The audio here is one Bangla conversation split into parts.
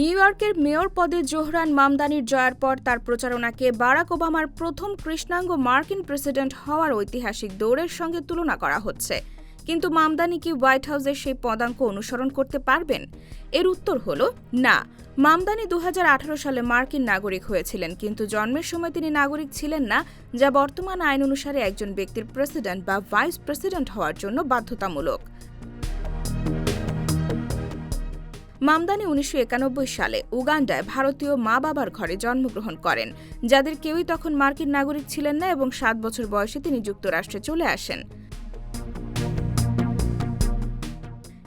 নিউ ইয়র্কের মেয়র পদে জোহরান মামদানির জয়ের পর তার প্রচারণাকে বারাক ওবামার প্রথম কৃষ্ণাঙ্গ মার্কিন প্রেসিডেন্ট হওয়ার ঐতিহাসিক দৌড়ের সঙ্গে তুলনা করা হচ্ছে। কিন্তু মামদানি কি হোয়াইট হাউসের সেই পদাঙ্ক অনুসরণ করতে পারবেন? এর উত্তর হল, না। মামদানি দু হাজার আঠারো সালে মার্কিন নাগরিক হয়েছিলেন, কিন্তু জন্মের সময় তিনি নাগরিক ছিলেন না, যা বর্তমান আইন অনুসারে একজন ব্যক্তির প্রেসিডেন্ট বা ভাইস প্রেসিডেন্ট হওয়ার জন্য বাধ্যতামূলক। মামদানি উনিশশো একানব্বই সালে উগান্ডায় ভারতীয় মা বাবার ঘরে জন্মগ্রহণ করেন, যাদের কেউই তখন মার্কিন নাগরিক ছিলেন না এবং সাত বছর বয়সে তিনি যুক্তরাষ্ট্রে চলে আসেন।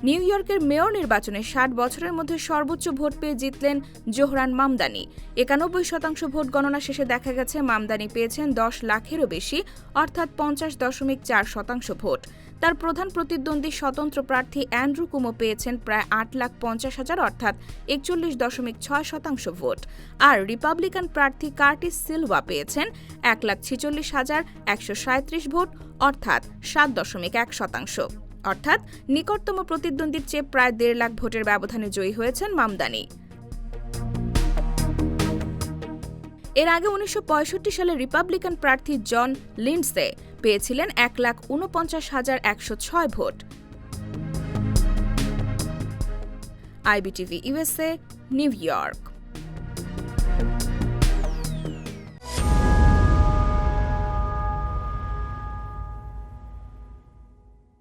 নিউ ইয়র্কের মেয়র নির্বাচনে ষাট বছরের মধ্যে সর্বোচ্চ ভোট পেয়ে জিতলেন জোহরান মামদানি। একানব্বই শতাংশ ভোট গণনা শেষে দেখা গেছে, মামদানি পেয়েছেন দশ লাখেরও বেশি, অর্থাৎ পঞ্চাশ দশমিক চার শতাংশ ভোট। তার প্রধান প্রতিদ্বন্দ্বী স্বতন্ত্র প্রার্থী অ্যান্ড্রু কুমো পেয়েছেন প্রায় আট লাখ পঞ্চাশ হাজার, অর্থাৎ একচল্লিশ দশমিক ছয় শতাংশ ভোট। আর রিপাবলিকান প্রার্থী কার্টিস সিলভা পেয়েছেন এক লাখ ছিচল্লিশ হাজার একশো সাঁত্রিশ ভোট, অর্থাৎ সাত দশমিক এক শতাংশ। অর্থাৎ নিকটতম প্রতিদ্বন্দ্বীর চেয়ে প্রায় দেড় লাখ ভোটের ব্যবধানে জয়ী হয়েছেন মামদানি। এর আগে উনিশশো পঁয়ষট্টি সালে রিপাবলিকান প্রার্থী জন লিন্ডসে পেয়েছিলেন এক লাখ উনপঞ্চাশ হাজার একশো ছয় vote. IBTV USA New York.